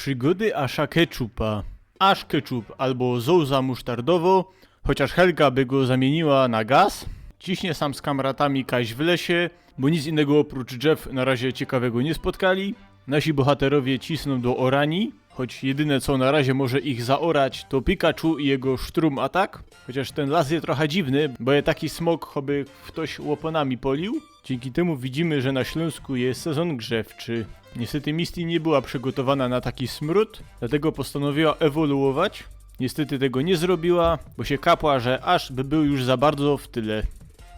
Przygody Asza Ketchupa. Aż Ketchup albo Zouza musztardowo, chociaż Helga by go zamieniła na gaz. Ciśnie sam z kamratami Kaś w lesie, bo nic innego oprócz drzew na razie ciekawego nie spotkali. Nasi bohaterowie cisną do orani, choć jedyne co na razie może ich zaorać to Pikachu i jego sztrum atak. Chociaż ten las jest trochę dziwny, bo jest taki smok, choby ktoś łoponami polił. Dzięki temu widzimy, że na Śląsku jest sezon grzewczy. Niestety Misty nie była przygotowana na taki smród, dlatego postanowiła ewoluować. Niestety tego nie zrobiła, bo się kapła, że aż by był już za bardzo w tyle.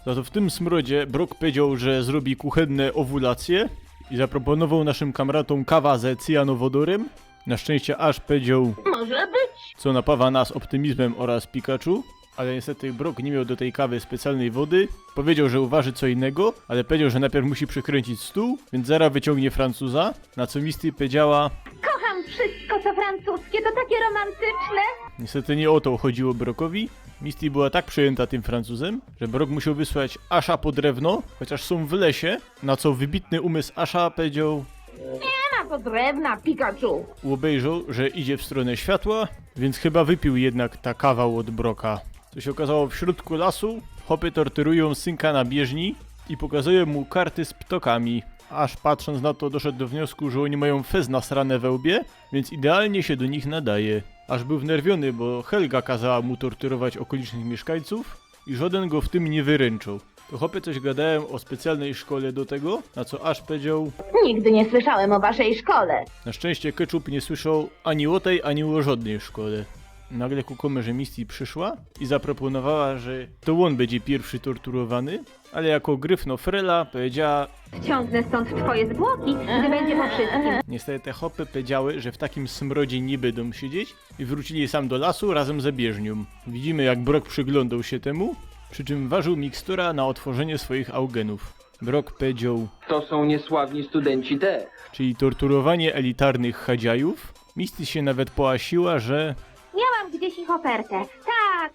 Za to w tym smrodzie Brock powiedział, że zrobi kuchenne owulacje i zaproponował naszym kamratom kawa ze cyjanowodorem. Na szczęście aż powiedział, Może być. co napawa nas optymizmem oraz Pikachu. Ale niestety Brock nie miał do tej kawy specjalnej wody. Powiedział, że uważy co innego, ale powiedział, że najpierw musi przykręcić stół, więc zaraz wyciągnie Francuza. Na co Misty powiedziała, Kocham wszystko, co francuskie, to takie romantyczne. Niestety nie o to chodziło Brokowi. Misty była tak przejęta tym Francuzem, że Brok musiał wysłać Asha po drewno, chociaż są w lesie, na co wybitny umysł Asha powiedział, Nie ma to drewna, Pikachu. obejrzał, że idzie w stronę światła, więc chyba wypił jednak ta kawał od Broka. Co się okazało w środku lasu, hopy torturują synka na bieżni i pokazują mu karty z ptokami. Aż patrząc na to doszedł do wniosku, że oni mają fez nasrane we łbie, więc idealnie się do nich nadaje. Aż był wnerwiony, bo Helga kazała mu torturować okolicznych mieszkańców i żaden go w tym nie wyręczył. To hopy coś gadałem o specjalnej szkole do tego, na co Aż powiedział Nigdy nie słyszałem o waszej szkole. na szczęście Ketchup nie słyszał ani o tej, ani o żadnej szkole. Nagle ku kamerze Misty przyszła i zaproponowała, że to on będzie pierwszy torturowany, ale jako gryfno Frela powiedziała, Ściągnę stąd twoje zwłoki, gdy będzie po wszystkim. niestety te hopy powiedziały, że w takim smrodzie nie będą siedzieć i wrócili sam do lasu razem ze bieżnią. Widzimy jak Brock przyglądał się temu, przy czym ważył mikstura na otworzenie swoich augenów. Brock powiedział, To są niesławni studenci T. czyli torturowanie elitarnych chadziajów. Misty się nawet połasiła, że Ich ofertę. Tak,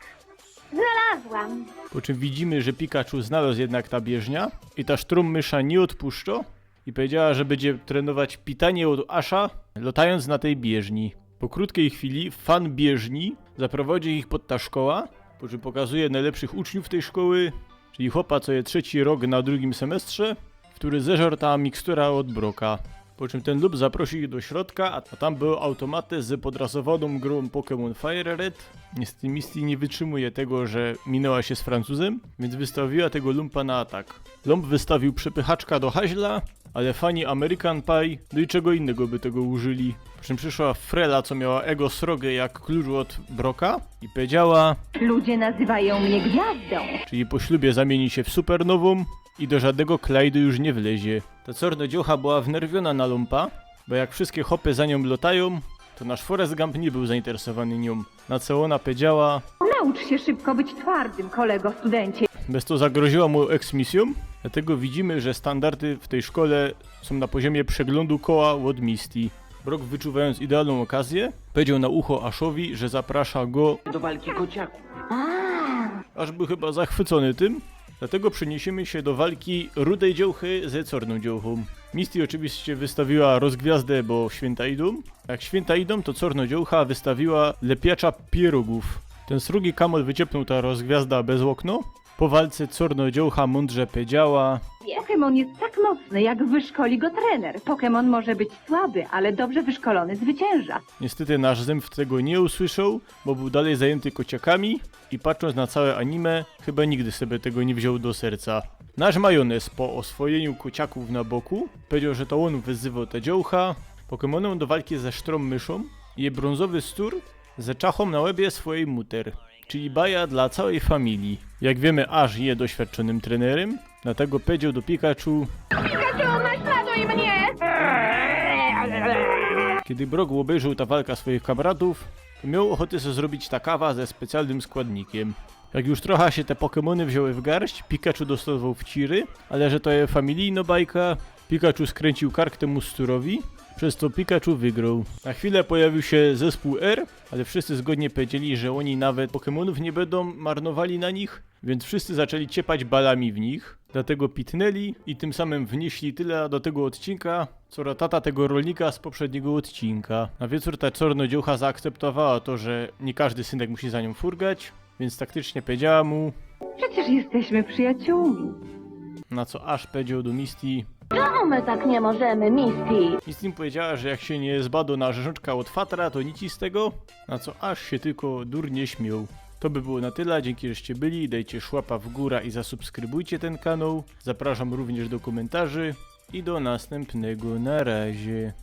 znalazłam. Po czym widzimy, że Pikachu znalazł jednak ta bieżnia i ta sztrum mysza nie odpuszcza i powiedziała, że będzie trenować pitanie od Asha, latając na tej bieżni. Po krótkiej chwili fan bieżni zaprowadzi ich pod ta szkoła, po czym pokazuje najlepszych uczniów tej szkoły, czyli chłopa, co jest trzeci rok na drugim semestrze, który zeżarł ta mikstura od Broka. Po czym ten lub zaprosi ich do środka, a tam były automaty z podrasowaną grą Pokémon Fire Red. Niestety Misty nie wytrzymuje tego, że minęła się z Francuzem, więc wystawiła tego lumpa na atak. Lump wystawił przepychaczka do haźla, ale fani American Pie, no i czego innego by tego użyli. Po czym przyszła Frela, co miała ego srogę jak klucz od Broka i powiedziała, Ludzie nazywają mnie gwiazdą. czyli po ślubie zamieni się w supernową i do żadnego Klajdu już nie wlezie. Ta cornodziocha była wnerwiona na lumpa, bo jak wszystkie hopy za nią lotają, to nasz Forrest Gump nie był zainteresowany nią. Na co ona powiedziała, Naucz się szybko być twardym, kolego studencie. bez to zagroziła mu eksmisją, dlatego widzimy, że standardy w tej szkole są na poziomie przeglądu koła od Misty. Brock wyczuwając idealną okazję, powiedział na ucho Ashowi, że zaprasza go Do walki kociaków. aż był chyba zachwycony tym. Dlatego przeniesiemy się do walki rudej dziołchy ze czarną dziołchą. Misty oczywiście wystawiła rozgwiazdę, bo święta idą. Jak święta idą, to czarnodziołcha wystawiła lepiacza pierogów. Ten srugi kamol wyciepnął ta rozgwiazda bez okno. Po walce czarnodziołcha mądrze powiedziała Pokémon jest tak mocny, jak wyszkoli go trener. Pokémon może być słaby, ale dobrze wyszkolony zwycięża. Niestety nasz Zęb tego nie usłyszał, bo był dalej zajęty kociakami i patrząc na całe anime, chyba nigdy sobie tego nie wziął do serca. Nasz majonez po oswojeniu kociaków na boku powiedział, że to on wyzywał te dziołcha, Pokemonem do walki ze sztrą myszą i brązowy stur ze czachą na łebie swojej muter, czyli baja dla całej familii. Jak wiemy, aż je doświadczonym trenerem, dlatego powiedział do Pikachu, Pikachu, naśladuj mnie! Kiedy Brock obejrzał ta walka swoich kamratów, miał ochotę sobie zrobić ta kawa ze specjalnym składnikiem. Jak już trochę się te Pokemony wzięły w garść, Pikachu dostawał w ciry, ale że to jest familijna bajka, Pikachu skręcił kark temu sturowi, przez co Pikachu wygrał. Na chwilę pojawił się zespół R, ale wszyscy zgodnie powiedzieli, że oni nawet Pokemonów nie będą marnowali na nich, Więc wszyscy zaczęli ciepać balami w nich, dlatego pitnęli i tym samym wnieśli tyle do tego odcinka, co ratata tego rolnika z poprzedniego odcinka. Na wieczór ta czarnodziocha zaakceptowała to, że nie każdy synek musi za nią furgać, więc taktycznie powiedziała mu, Przecież jesteśmy przyjaciółmi. na co aż powiedział do Misty, Czemu my tak nie możemy, Misty? Misty powiedziała, że jak się nie zbado na rzeżączka od fatra, to nic z tego, na co aż się tylko durnie śmiał. To by było na tyle, dzięki żeście byli, dajcie szłapa w górę i zasubskrybujcie ten kanał. Zapraszam również do komentarzy i do następnego, na razie.